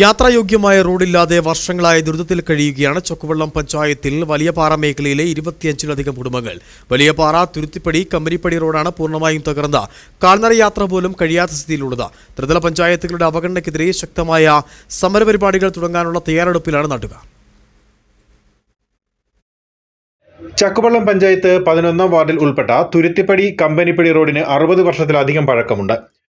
യാത്രായോഗ്യമായ റോഡില്ലാതെ വർഷങ്ങളായി ദുരിതത്തിൽ കഴിയുകയാണ് ചൊക്കുവള്ളം പഞ്ചായത്തിൽ വലിയപാറ മേഖലയിലെ ഇരുപത്തിയഞ്ചിലധികം കുടുംബങ്ങൾ. വലിയപാറ തുരുത്തിപ്പടി കമ്പനിപ്പടി റോഡാണ് പൂർണമായും തകർന്ന കാൽനട യാത്ര പോലും കഴിയാത്ത സ്ഥിതിയിലുള്ളത്. ത്രിതല പഞ്ചായത്തുകളുടെ അവഗണനയ്ക്കെതിരെ ശക്തമായ സമരപരിപാടികൾ തുടങ്ങാനുള്ള തയ്യാറെടുപ്പിലാണ് നാട്ടുകാർ. ചക്കുവള്ളം പഞ്ചായത്ത് പതിനൊന്നാം വാർഡിൽ ഉൾപ്പെട്ട തുരുത്തിപ്പടി കമ്പനിപ്പടി റോഡിന് അറുപത് വർഷത്തിലധികം പഴക്കമുണ്ട്.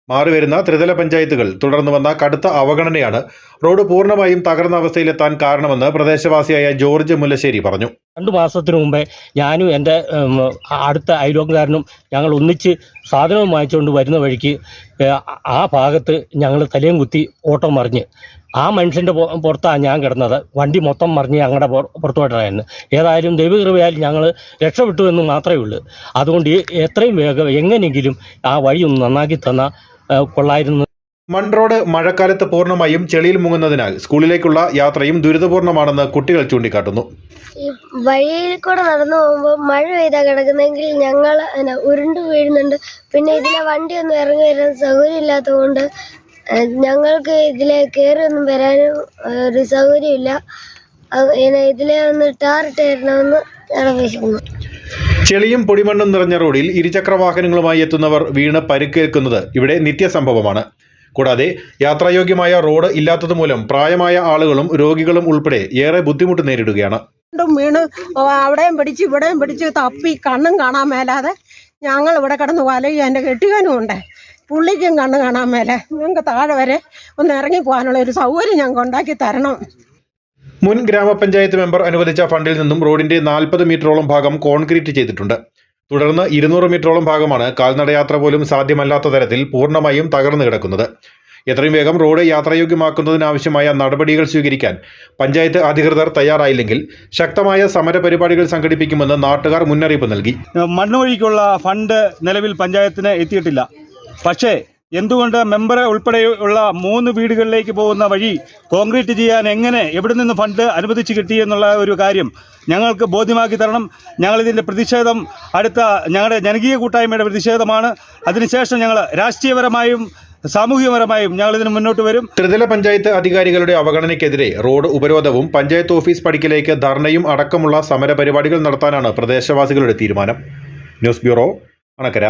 മാറിവരുന്ന ത്രിതല പഞ്ചായത്തുകൾ. തുടർന്നു വന്ന കടുത്ത അവഗണനയാണ് റോഡ് പൂർണമായും തകർന്ന അവസ്ഥയിലെത്താൻ കാരണമെന്ന് പ്രദേശവാസിയായ ജോർജ് മുല്ലശ്ശേരി പറഞ്ഞു. രണ്ടു മാസത്തിനു മുമ്പേ ഞാനും എന്റെ അടുത്ത അയൽവക്കാരനും ഞങ്ങൾ ഒന്നിച്ച് സാധനവും വാങ്ങിച്ചുകൊണ്ട് വരുന്ന വഴിക്ക് ആ ഭാഗത്ത് ഞങ്ങൾ തലയും കുത്തി ഓട്ടം മറിഞ്ഞ്. ആ മനുഷ്യന്റെ പുറത്താണ് ഞാൻ കിടന്നത്. വണ്ടി മൊത്തം മറിഞ്ഞ് ഞങ്ങളുടെ പുറത്തോട്ടായിരുന്നു. ഏതായാലും ദൈവകൃപയാൽ ഞങ്ങൾ രക്ഷപ്പെട്ടു എന്ന് മാത്രമേ ഉള്ളൂ. അതുകൊണ്ട് എത്രയും വേഗം എങ്ങനെയെങ്കിലും ആ വഴി ഒന്ന് നന്നാക്കി തന്നാൽ കൊള്ളായിരുന്നു. മൺറോഡ് മഴക്കാലത്ത് പൂർണമായും ചെളിയിൽ മുങ്ങുന്നതിനാൽ സ്കൂളിലേക്കുള്ള യാത്രയും ദുരിതപൂർണമാണെന്ന് കുട്ടികൾ ചൂണ്ടിക്കാട്ടുന്നു. ഈ വഴിയിൽ കൂടെ നടന്നു പോകുമ്പോൾ മഴ പെയ്താ കിടക്കുന്നെങ്കിൽ ഞങ്ങൾ ഉരുണ്ടു വീഴുന്നുണ്ട്. പിന്നെ ഇതിലെ വണ്ടിയൊന്നും ഇറങ്ങി വരാൻ സൗകര്യം ഇല്ലാത്തതുകൊണ്ട് ഞങ്ങൾക്ക് ഇതിലെ കയറി ഒന്നും വരാനും ഒരു സൗകര്യമില്ല. ഇതിലെ ഒന്ന് ടാറിട്ട് തരണമെന്ന് ഞങ്ങൾ അപേക്ഷിക്കുന്നു ചെളിയും പൊടിമണ്ണും നിറഞ്ഞ റോഡിൽ ഇരുചക്ര വാഹനങ്ങളുമായി എത്തുന്നവർ വീണ് പരുക്കേൽക്കുന്നത് ഇവിടെ നിത്യസംഭവമാണ്. കൂടാതെ യാത്രായോഗ്യമായ റോഡ് ഇല്ലാത്തതുമൂലം പ്രായമായ ആളുകളും രോഗികളും ഉൾപ്പെടെ ഏറെ ബുദ്ധിമുട്ട് നേരിടുകയാണ്. വീണ് അവിടെയും പിടിച്ച് ഇവിടെയും പിടിച്ച് തപ്പി കണ്ണും കാണാൻ മേലാതെ ഞങ്ങൾ ഇവിടെ കിടന്ന് വലയും എന്റെ കെട്ടിക്കാനും ഉണ്ട്. പുള്ളിക്കും കണ്ണ് കാണാൻ മേലെ. ഞങ്ങൾക്ക് താഴെ വരെ ഒന്ന് ഇറങ്ങി പോകാനുള്ള ഒരു സൗകര്യം ഞങ്ങൾക്ക് ഉണ്ടാക്കി തരണം. മുൻ ഗ്രാമപഞ്ചായത്ത് മെമ്പർ അനുവദിച്ച ഫണ്ടിൽ നിന്നും റോഡിന്റെ നാൽപ്പത് മീറ്ററോളം ഭാഗം കോൺക്രീറ്റ് ചെയ്തിട്ടുണ്ട്. തുടർന്ന് ഇരുന്നൂറ് മീറ്ററോളം ഭാഗമാണ് കാൽനടയാത്ര പോലും സാധ്യമല്ലാത്ത തരത്തിൽ പൂർണമായും തകർന്നു കിടക്കുന്നത്. എത്രയും വേഗം റോഡ് യാത്രായോഗ്യമാക്കുന്നതിനാവശ്യമായ നടപടികൾ സ്വീകരിക്കാൻ പഞ്ചായത്ത് അധികൃതർ തയ്യാറായില്ലെങ്കിൽ ശക്തമായ സമര പരിപാടികൾ സംഘടിപ്പിക്കുമെന്ന് നാട്ടുകാർ മുന്നറിയിപ്പ് നൽകി. മണ്ണൊഴിക്കുള്ള ഫണ്ട് നിലവിൽ പഞ്ചായത്തിന് എത്തിയിട്ടില്ല. പക്ഷേ എന്തുകൊണ്ട് മെമ്പർ ഉൾപ്പെടെയുള്ള മൂന്ന് വീടുകളിലേക്ക് പോകുന്ന വഴി കോൺക്രീറ്റ് ചെയ്യാൻ എങ്ങനെ എവിടെ നിന്ന് ഫണ്ട് അനുവദിച്ച് കിട്ടി എന്നുള്ള ഒരു കാര്യം ഞങ്ങൾക്ക് ബോധ്യമാക്കി തരണം. ഞങ്ങളിതിന്റെ പ്രതിഷേധം അടുത്ത ഞങ്ങളുടെ ജനകീയ കൂട്ടായ്മയുടെ പ്രതിഷേധമാണ്. അതിനുശേഷം ഞങ്ങൾ രാഷ്ട്രീയപരമായും സാമൂഹികപരമായും ഞങ്ങൾ ഇതിന് മുന്നോട്ട് വരും. ത്രിതല പഞ്ചായത്ത് അധികാരികളുടെ അവഗണനയ്ക്കെതിരെ റോഡ് ഉപരോധവും പഞ്ചായത്ത് ഓഫീസ് പടിക്കലേക്ക് ധർണയും അടക്കമുള്ള സമരപരിപാടികൾ നടത്താനാണ് പ്രദേശവാസികളുടെ തീരുമാനം. News bureau Anakkara.